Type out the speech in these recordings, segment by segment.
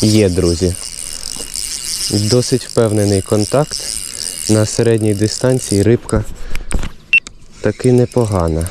Є, друзі. Досить впевнений контакт. На середній дистанції рибка таки непогана.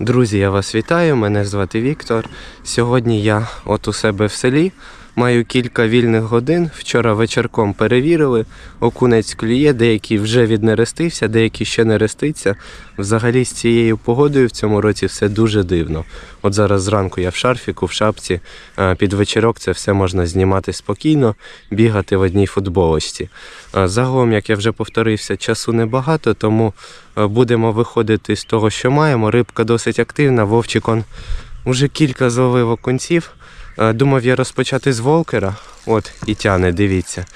Друзі, я вас вітаю. Мене звати Віктор. Сьогодні я от у себе в селі. Маю кілька вільних годин. Вчора вечірком перевірили. Окунець клює, деякий вже віднерестився, деякий ще не реститься. Взагалі з цією погодою в цьому році все дуже дивно. От зараз зранку я в шарфіку, в шапці, а під вечірок це все можна знімати спокійно, бігати в одній футболочці. А Загалом, як я вже повторився, часу небагато, тому е, будемо виходити з того, що маємо. Рибка досить активна, Вовчик он уже кілька зловив окунців. Е, Думав я розпочати з волкера, от і тяне, дивіться.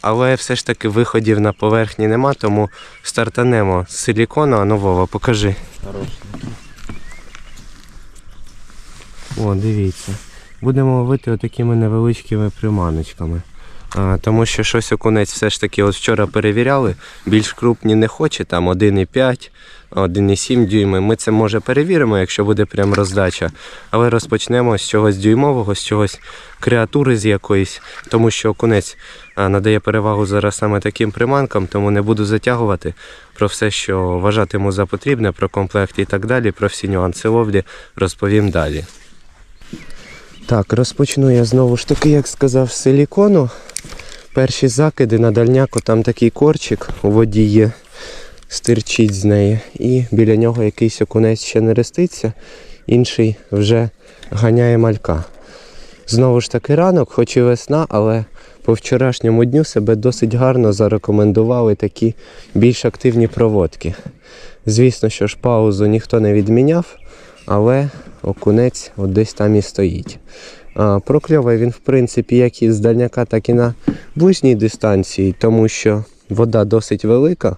Але все ж таки виходів на поверхні нема, тому стартанемо з силікону, а ну покажи. О, дивіться. Будемо ловити отакими невеличкими приманочками. А, тому що щось окунець все ж таки от вчора перевіряли, більш крупні не хоче, там 1,5, 1,7 дюйми. Ми це може перевіримо, якщо буде прям роздача. Але розпочнемо з чогось дюймового, з чогось креатури з якоїсь, тому що окунець надає перевагу зараз саме таким приманкам, тому не буду затягувати про все, що вважатиму за потрібне, про комплект і так далі, про всі нюанси ловлі розповім далі. Так, розпочну я знову ж таки, як сказав, з силікону. Перші закиди на дальняку, там такий корчик у воді є, стирчить з неї. І біля нього якийсь окунець ще не реститься, інший вже ганяє малька. Знову ж таки ранок, хоч і весна, але по вчорашньому дню себе досить гарно зарекомендували такі більш активні проводки. Звісно, що ж паузу ніхто не відміняв, але окунець от десь там і стоїть. А, прокльовує він, в принципі, як і з дальняка, так і на ближній дистанції, тому що вода досить велика.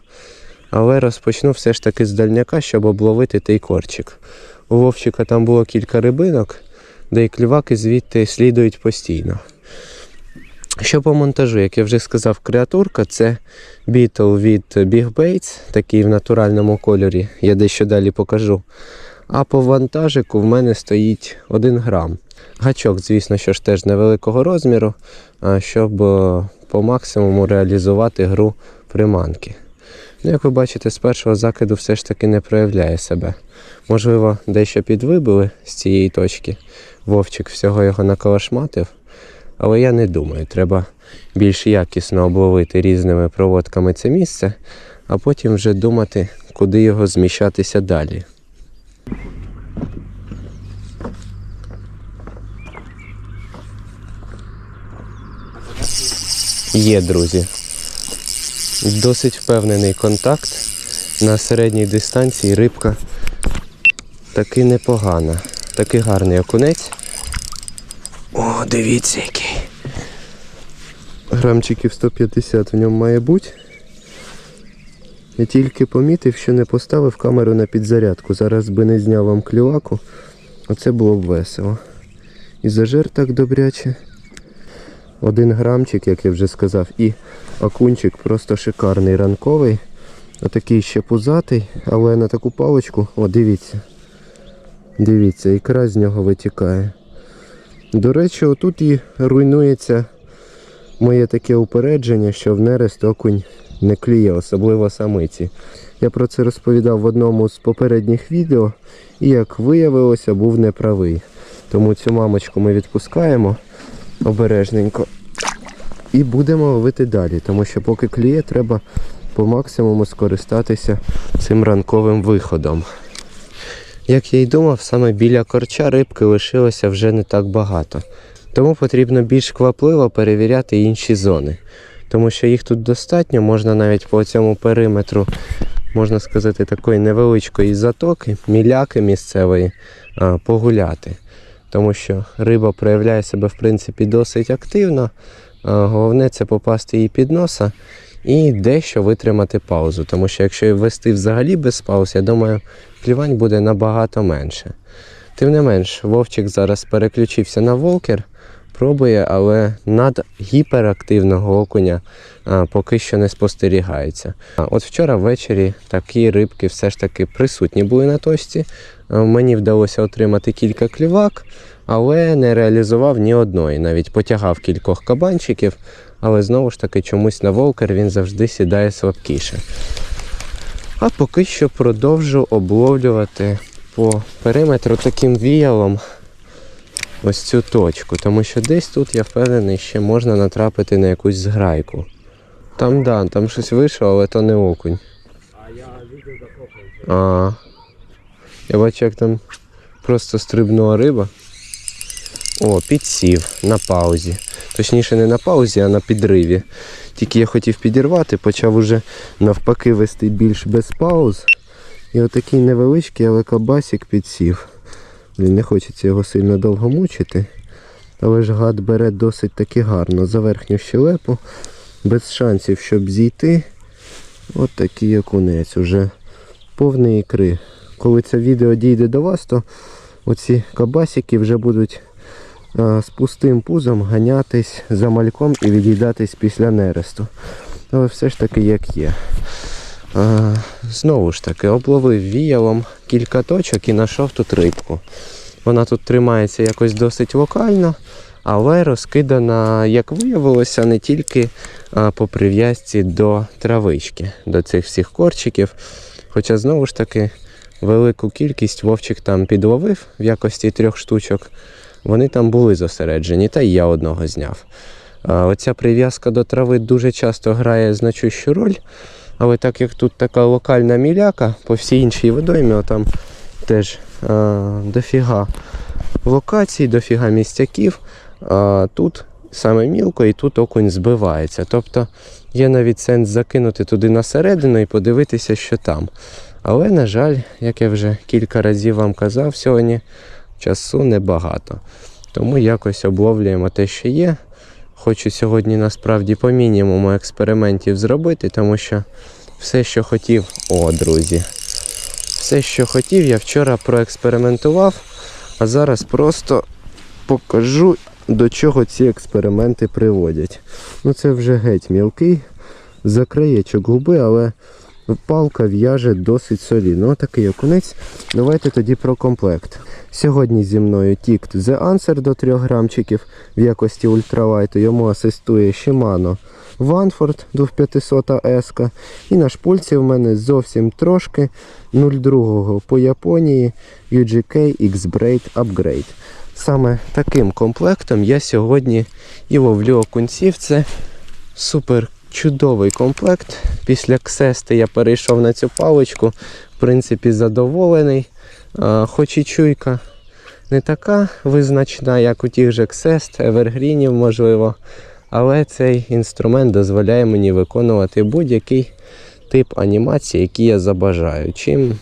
Але розпочну все ж таки з дальняка, щоб обловити той корчик. У Вовчика там було кілька рибинок, де і клюваки звідти слідують постійно. Що по монтажу, як я вже сказав, креатурка це бітл від Big Baits, такий в натуральному кольорі, я дещо далі покажу. А по вантажику в мене стоїть 1 грам. Гачок, звісно, що ж теж невеликого розміру, щоб е, по максимуму реалізувати гру приманки. Ну, як ви бачите, з першого закиду все ж таки не проявляє себе. Можливо, дещо підвибили з цієї точки. Вовчик всього його наколошматив. Але я не думаю, треба більш якісно обловити різними проводками це місце, а потім вже думати, куди його зміщатися далі. Є, друзі. Досить впевнений контакт. На середній дистанції рибка таки непогана. Такий гарний окунець. О, дивіться який. Грамчиків 150 в ньому має бути. Я тільки помітив, що не поставив камеру на підзарядку. Зараз би не зняв вам клюваку. Оце було б весело. І зажер так добряче. Один грамчик, як я вже сказав, і окунчик просто шикарний ранковий. Отакий ще пузатий, але на таку паличку, о, дивіться. Дивіться, ікра з нього витікає. До речі, отут і руйнується моє таке упередження, що в нерест окунь не клює, особливо самиці. Я про це розповідав в одному з попередніх відео і, як виявилося, був неправий. Тому цю мамочку ми відпускаємо обережненько. І будемо ловити далі, тому що поки клює, треба по максимуму скористатися цим ранковим виходом. Як я й думав, саме біля корча рибки лишилося вже не так багато. Тому потрібно більш квапливо перевіряти інші зони. Тому що їх тут достатньо, можна навіть по цьому периметру, можна сказати, такої невеличкої затоки, міляки місцевої, погуляти. Тому що риба проявляє себе в принципі досить активно. Головне це попасти їй під носа і дещо витримати паузу. Тому що якщо вести взагалі без пауз, я думаю, клівань буде набагато менше. Тим не менш, Вовчик зараз переключився на волкер, пробує, але над гіперактивного окуня поки що не спостерігається. От вчора ввечері такі рибки все ж таки присутні були на точці. Мені вдалося отримати кілька клювак, але не реалізував ні одної. Навіть потягав кількох кабанчиків, але знову ж таки чомусь на волкер він завжди сідає слабкіше. А поки що продовжу обловлювати по периметру таким віялом ось цю точку, тому що десь тут я впевнений, ще можна натрапити на якусь зграйку. Там да, там щось вийшло, але то не окунь. А я відео. А, я бачу, як там просто стрибнула риба. О, підсів на паузі. Точніше, не на паузі, а на підриві. Тільки я хотів підірвати, почав уже навпаки вести більш без пауз. І отакий невеличкий, але кабасик підсів. Не хочеться його сильно довго мучити. Але ж гад бере досить таки гарно за верхню щелепу, без шансів, щоб зійти. От такий окунець, уже повний ікри. Коли це відео дійде до вас, то оці кабасики вже будуть а, з пустим пузом ганятись за мальком і від'їдатись після нересту. Але все ж таки як є. Знову ж таки, обловив віялом кілька точок і знайшов тут рибку. Вона тут тримається якось досить локально, але розкидана, як виявилося, не тільки по прив'язці до травички, до цих всіх корчиків. Хоча знову ж таки велику кількість вовчик там підловив в якості трьох штучок. Вони там були зосереджені, та й я одного зняв. Оця прив'язка до трави дуже часто грає значущу роль. Але так як тут така локальна міляка, по всій іншій водоймі, там теж а, дофіга локацій, дофіга місцяків. А, тут саме мілко і тут окунь збивається. Тобто є навіть сенс закинути туди на середину і подивитися, що там. Але, на жаль, як я вже кілька разів вам казав сьогодні, часу небагато. Тому якось обловлюємо те, що є. Хочу сьогодні насправді по мінімуму експериментів зробити, тому що все, що хотів, о, друзі, все, що хотів, я вчора проекспериментував, а зараз просто покажу, до чого ці експерименти приводять. Ну це вже геть мілкий, закраєчок губи, але палка в'яже досить солідно. Отакий окунець. Давайте тоді про комплект. Сьогодні зі мною тікт The Answer до 3 грамчиків в якості ультралайту. Йому асистує Shimano Vanford 2500 S. І на шпульці в мене зовсім трошки 02 по Японії UGK X-Braid Upgrade. Саме таким комплектом я сьогодні і ловлю окунців. Це супер чудовий комплект. Після ксести я перейшов на цю паличку. В принципі, задоволений. Хоч і чуйка не така визначна, як у тих же ксест, евергрінів, можливо. Але цей інструмент дозволяє мені виконувати будь-який тип анімації, який я забажаю. Чим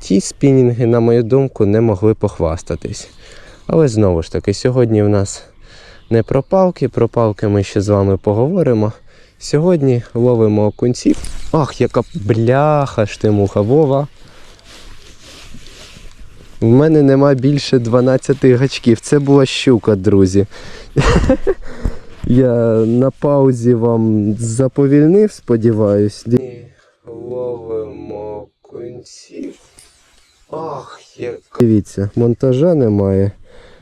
ті спінінги, на мою думку, не могли похвастатись. Але знову ж таки, сьогодні в нас не про палки, про палки ми ще з вами поговоримо. Сьогодні ловимо окунців. Ах, яка бляха ж ти муха, Вова. В мене нема більше 12 гачків. Це була щука, друзі. Я на паузі вам заповільнив, сподіваюсь. Ловимо окунців. Ах, як. Дивіться, монтажа немає.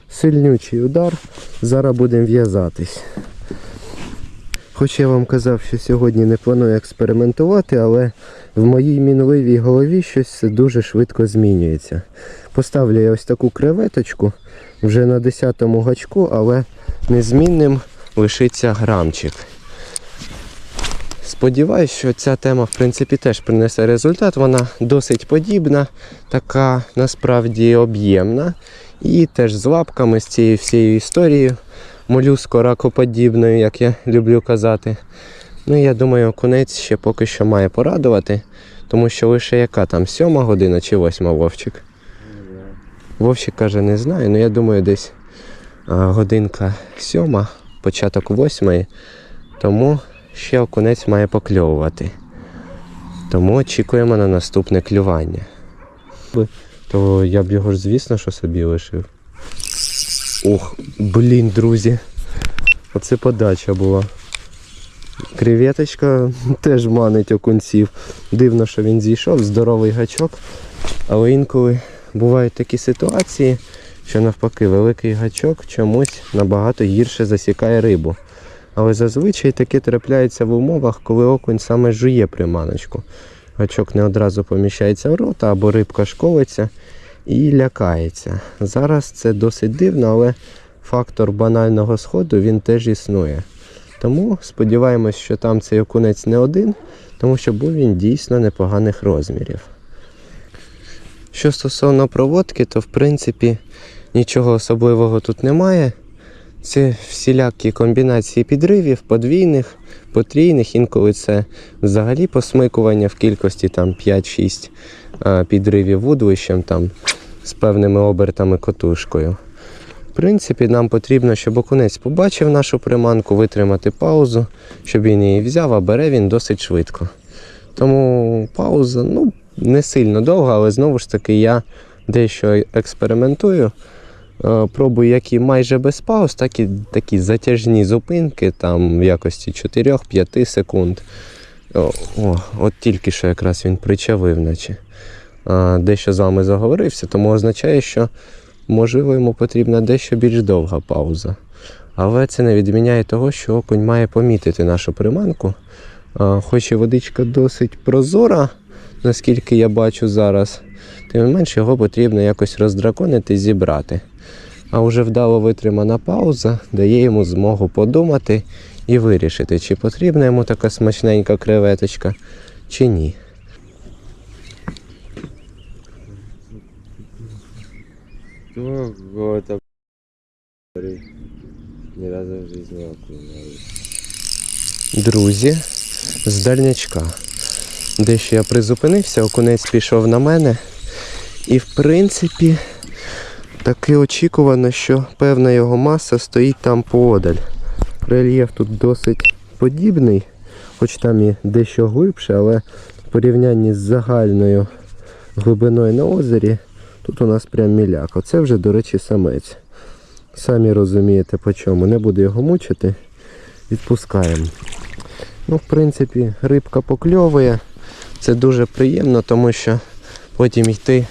Сильнючий удар. Зараз будемо в'язатись. Хоч я вам казав, що сьогодні не планую експериментувати, але в моїй мінливій голові щось дуже швидко змінюється. Поставлю я ось таку креветочку вже на 10-му гачку, але незмінним лишиться грамчик. Сподіваюсь, що ця тема в принципі теж принесе результат. Вона досить подібна, така насправді об'ємна. І теж з лапками, з цією всією історією, молюско-ракоподібною, як я люблю казати. Ну, я думаю, конець ще поки що має порадувати, тому що лише яка там сьома година чи восьма Вовчик? Вовчик каже, не знаю, ну я думаю, десь годинка сьома, початок восьмої, тому ще окунець має покльовувати. Тому очікуємо на наступне клювання. То я б його ж, звісно, що собі лишив. Ох, блін, друзі. Оце подача була. Креветочка теж манить окунців. Дивно, що він зійшов, здоровий гачок. Але інколи бувають такі ситуації, що навпаки великий гачок чомусь набагато гірше засікає рибу. Але зазвичай таке трапляється в умовах, коли окунь саме жує приманочку. Гачок не одразу поміщається в рота або рибка школиться і лякається. Зараз це досить дивно, але фактор банального сходу він теж існує. Тому сподіваємось, що там цей окунець не один, тому що був він дійсно непоганих розмірів. Що стосовно проводки, то в принципі нічого особливого тут немає. Це всілякі комбінації підривів, подвійних, потрійних, інколи це взагалі посмикування в кількості там 5-6 підривів вудлищем там, з певними обертами котушкою. В принципі, нам потрібно, щоб окунець побачив нашу приманку, витримати паузу, щоб він її взяв, а бере він досить швидко. Тому пауза ну, не сильно довга, але знову ж таки я дещо експериментую. Е, Пробую як і майже без пауз, так і такі затяжні зупинки, там в якості 4-5 секунд. О, о, от тільки що якраз він причавив, наче. А, дещо з вами заговорився, тому означає, що можливо йому потрібна дещо більш довга пауза. Але це не відміняє того, що окунь має помітити нашу приманку. А, хоч і водичка досить прозора, наскільки я бачу зараз, тим не менш його потрібно якось роздраконити, зібрати. А вже вдало витримана пауза дає йому змогу подумати і вирішити, чи потрібна йому така смачненька креветочка, чи ні. Ого, это Ни разу в жизни окунь Друзі, з дальнячка. Дещо я призупинився, окунець пішов на мене. І в принципі, таки очікувано, що певна його маса стоїть там поодаль. Рельєф тут досить подібний, хоч там і дещо глибше, але в порівнянні з загальною глибиною на озері, тут у нас прям міляк. Оце вже, до речі, самець. Самі розумієте по чому. Не буду його мучити. Відпускаємо. Ну, в принципі, рибка покльовує. Це дуже приємно, тому що потім йти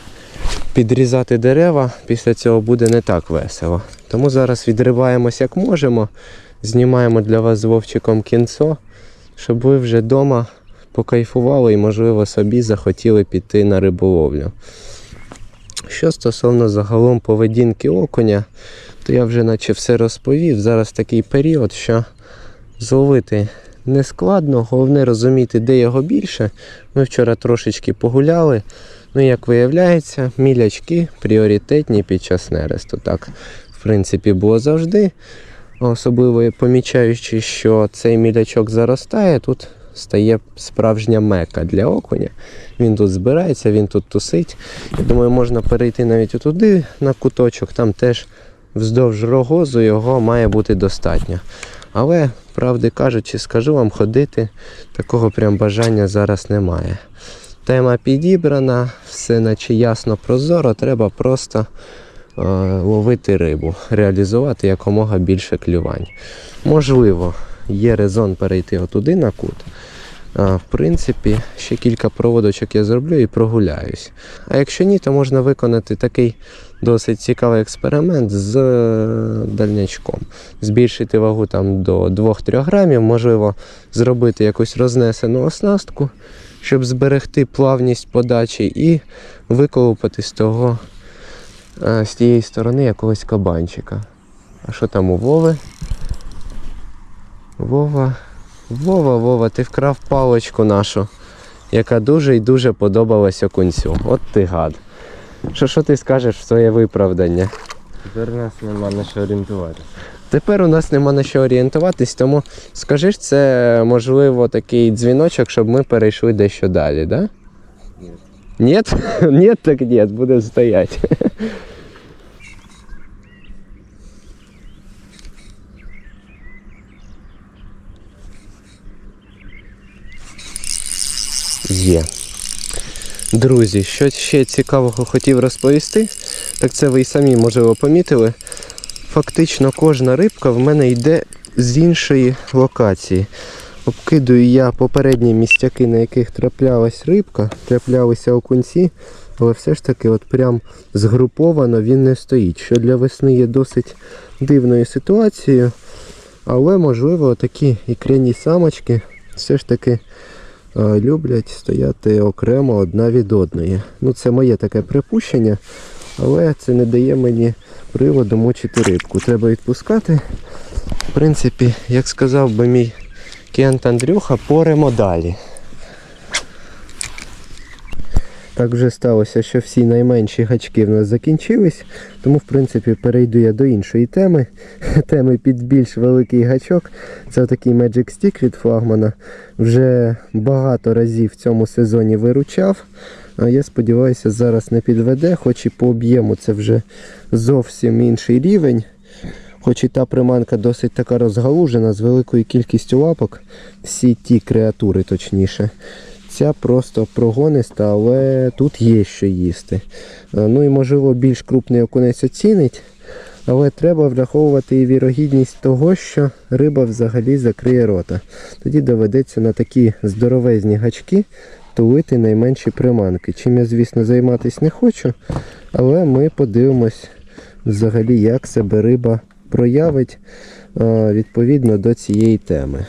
підрізати дерева після цього буде не так весело. Тому зараз відриваємось як можемо, знімаємо для вас з Вовчиком кінцо, щоб ви вже вдома покайфували і, можливо, собі захотіли піти на риболовлю. Що стосовно загалом поведінки окуня, то я вже наче все розповів. Зараз такий період, що зловити не складно, головне розуміти, де його більше. Ми вчора трошечки погуляли. Ну, як виявляється, мілячки пріоритетні під час нересту. Так, в принципі, було завжди. Особливо помічаючи, що цей мілячок заростає, тут стає справжня мека для окуня. Він тут збирається, він тут тусить. Я думаю, можна перейти навіть отуди на куточок, там теж вздовж рогозу його має бути достатньо. Але, правди кажучи, скажу вам, ходити такого прям бажання зараз немає. Тема підібрана, все наче ясно прозоро, треба просто е, ловити рибу, реалізувати якомога більше клювань. Можливо, є резон перейти отуди на кут. В принципі, ще кілька проводочок я зроблю і прогуляюсь. А якщо ні, то можна виконати такий досить цікавий експеримент з е, дальнячком. Збільшити вагу там до 2-3 грамів, можливо, зробити якусь рознесену оснастку, щоб зберегти плавність подачі і виколупати з того е, з тієї сторони якогось кабанчика. А що там у Вови? Вова. Вова, Вова, ти вкрав паличку нашу, яка дуже і дуже подобалася кунцю. От ти гад. Що, що ти скажеш в своє виправдання? Тепер у нас нема на що орієнтувати. Тепер у нас нема на що орієнтуватись, тому скажи ж, це можливо такий дзвіночок, щоб ми перейшли дещо далі, да? Ні. Нет, так нет, буде стоять. Є. Друзі, що ще цікавого хотів розповісти, так це ви й самі, можливо, помітили. Фактично кожна рибка в мене йде з іншої локації. Обкидую я попередні містяки, на яких траплялась рибка, траплялися окунці, але все ж таки от прям згруповано він не стоїть, що для весни є досить дивною ситуацією. Але можливо такі ікряні самочки все ж таки люблять стояти окремо одна від одної. Ну це моє таке припущення, але це не дає мені приводу мочити рибку. Треба відпускати. В принципі, як сказав би мій Кент Андрюха, поремо далі. Так вже сталося, що всі найменші гачки в нас закінчились, тому в принципі перейду я до іншої теми. Теми під більш великий гачок. Це такий Magic Stick від флагмана. Вже багато разів в цьому сезоні виручав. А Я сподіваюся, зараз не підведе, хоч і по об'єму це вже зовсім інший рівень. Хоч і та приманка досить така розгалужена з великою кількістю лапок, всі ті креатури точніше. Ця просто прогониста, але тут є що їсти. Е, Ну і можливо більш крупний окунець оцінить, але треба враховувати і вірогідність того, що риба взагалі закриє рота. Тоді доведеться на такі здоровезні гачки тулити найменші приманки. Чим я, звісно, займатися не хочу, але ми подивимось взагалі, як себе риба проявить е, відповідно до цієї теми.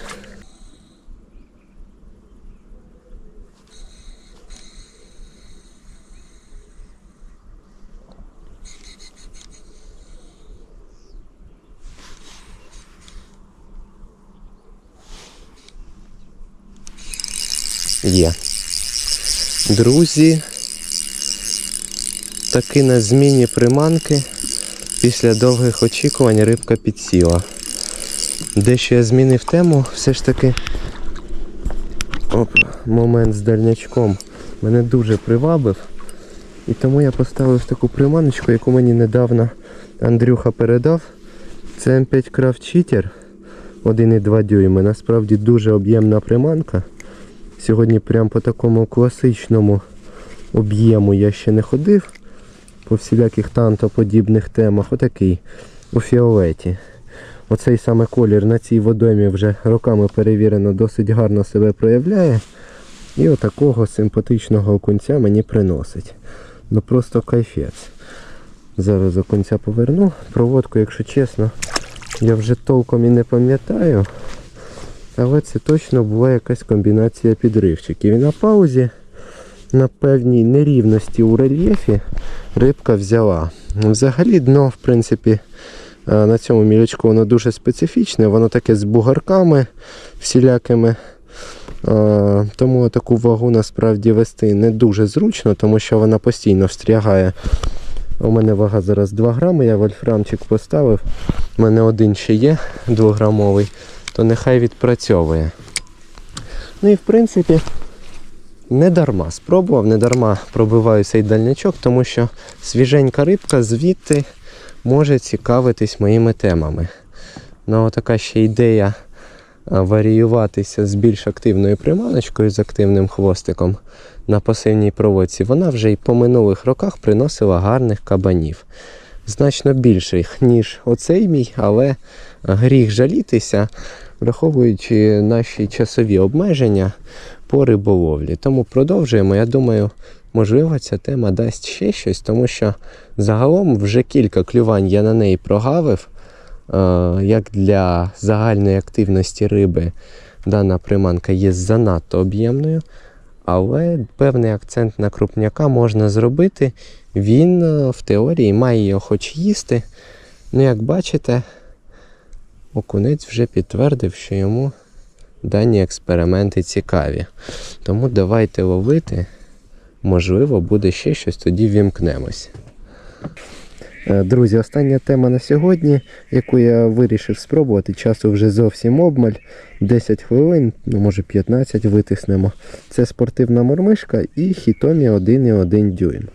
Є. Друзі, таки на зміні приманки після довгих очікувань рибка підсіла. Дещо я змінив тему, все ж таки оп, момент з дальнячком мене дуже привабив. І тому я поставив таку приманочку, яку мені недавно Андрюха передав. Це М5 Craft Cheater 1,2 дюйми. Насправді дуже об'ємна приманка. Сьогодні прям по такому класичному об'єму я ще не ходив. По всіляких тантоподібних темах. Отакий у фіолеті. Оцей саме колір на цій водоймі вже роками перевірено досить гарно себе проявляє. І отакого симпатичного окунця мені приносить. Ну просто кайфець. Зараз окунця поверну. Проводку, якщо чесно, я вже толком і не пам'ятаю. Але це точно була якась комбінація підривчиків. І на паузі, на певній нерівності у рельєфі, рибка взяла. Взагалі дно, в принципі, е, на цьому мілячку воно дуже специфічне, воно таке з бугарками всілякими. Е, Тому таку вагу насправді вести не дуже зручно, тому що вона постійно встрягає. У мене вага зараз 2 грами, я вольфрамчик поставив. У мене один ще є 2-грамовий, то нехай відпрацьовує. Ну і в принципі, не дарма спробував, не дарма пробиваю цей дальнячок, тому що свіженька рибка звідти може цікавитись моїми темами. Ну, така ще ідея варіюватися з більш активною приманочкою, з активним хвостиком на пасивній проводці, вона вже й по минулих роках приносила гарних кабанів. Значно більших, ніж оцей мій, але гріх жалітися, враховуючи наші часові обмеження по риболовлі. Тому продовжуємо. Я думаю, можливо, ця тема дасть ще щось, тому що загалом вже кілька клювань я на неї прогавив. Е, Як для загальної активності риби дана приманка є занадто об'ємною, але певний акцент на крупняка можна зробити. Він е, в теорії має його хоч їсти. Ну, як бачите, окунець вже підтвердив, що йому дані експерименти цікаві. Тому давайте ловити. Можливо, буде ще щось, тоді вімкнемось. Е, Друзі, остання тема на сьогодні, яку я вирішив спробувати, часу вже зовсім обмаль. 10 хвилин, ну може 15 витиснемо. Це спортивна мормишка і хітомі 1,1 дюйм.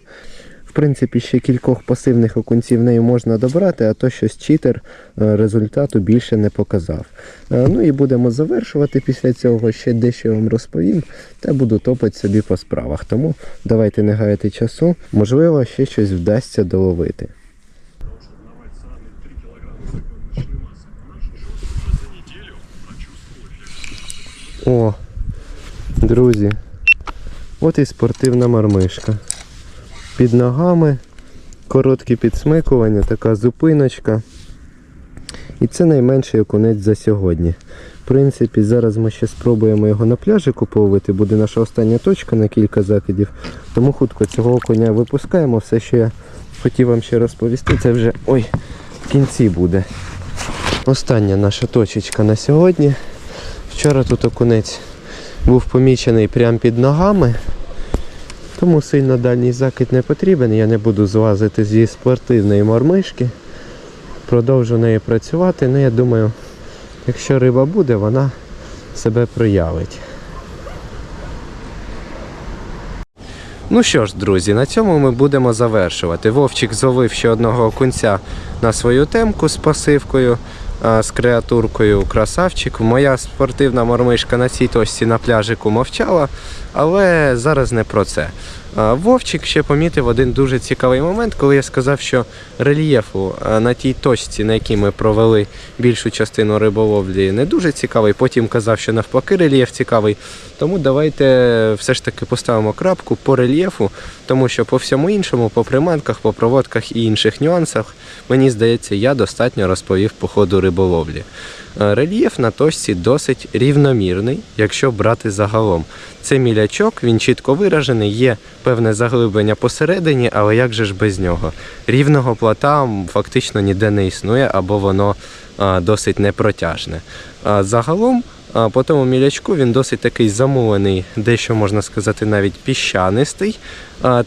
В принципі, ще кількох пасивних окунців нею можна добрати, а то щось читер е, результату більше не показав. Е, Ну і будемо завершувати після цього. Ще дещо вам розповім, та буду топати собі по справах. Тому давайте не гаяти часу. Можливо, ще щось вдасться доловити. О, друзі, от і спортивна мармишка. Під ногами, короткі підсмикування, така зупиночка. І це найменший окунець за сьогодні. В принципі, зараз ми ще спробуємо його на пляжику половити, буде наша остання точка на кілька закидів. Тому хутко цього коня випускаємо. Все, що я хотів вам ще розповісти, це вже ой, в кінці буде. Остання наша точечка на сьогодні. Вчора тут окунець був помічений прямо під ногами. Тому сильно дальній закид не потрібен. Я не буду злазити зі спортивної мормишки. Продовжу нею працювати. Ну, я думаю, якщо риба буде, вона себе проявить. Ну що ж, друзі, на цьому ми будемо завершувати. Вовчик зловив ще одного окунця на свою темку з пасивкою, з креатуркою красавчик. Моя спортивна мормишка на цій точці на пляжику мовчала, але зараз не про це. Вовчик ще помітив один дуже цікавий момент, коли я сказав, що рельєфу на тій точці, на якій ми провели більшу частину риболовлі, не дуже цікавий. Потім казав, що навпаки рельєф цікавий. Тому давайте все ж таки поставимо крапку по рельєфу, тому що по всьому іншому, по приманках, по проводках і інших нюансах, мені здається, я достатньо розповів по ходу риболовлі. Рельєф на точці досить рівномірний, якщо брати загалом. Це мілячок, він чітко виражений, є певне заглиблення посередині, але як же ж без нього? Рівного плата фактично ніде не існує, або воно досить непротяжне. Загалом, по тому мілячку він досить такий замулений, дещо можна сказати, навіть піщанистий.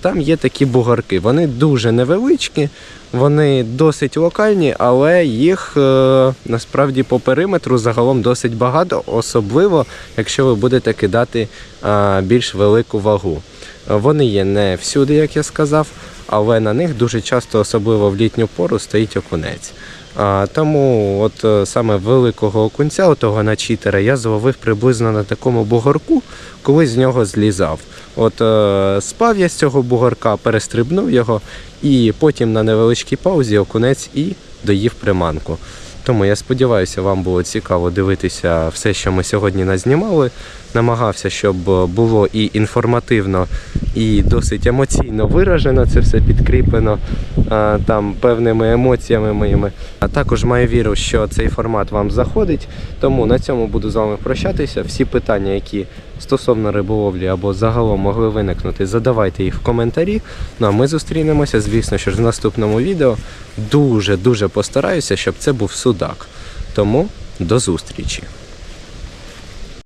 Там є такі бугорки. Вони дуже невеличкі, вони досить локальні, але їх е, насправді по периметру загалом досить багато, особливо якщо ви будете кидати більш велику вагу. Вони є не всюди, як я сказав, але на них дуже часто, особливо в літню пору, стоїть окунець. Тому от е, саме великого окунця, отого на читера, я зловив приблизно на такому бугорку, коли з нього злізав. От е, спав я з цього бугорка, перестрибнув його, і потім на невеличкій паузі окунець і доїв приманку. Тому я сподіваюся, вам було цікаво дивитися все, що ми сьогодні назнімали. Намагався, щоб було і інформативно, і досить емоційно виражено це все підкріплено там певними емоціями моїми. А також маю віру, що цей формат вам заходить. Тому на цьому буду з вами прощатися. Всі питання, які стосовно риболовлі або загалом могли виникнути, задавайте їх в коментарі. Ну а ми зустрінемося, звісно, що ж в наступному відео. Дуже дуже постараюся, щоб це був судак. Тому до зустрічі.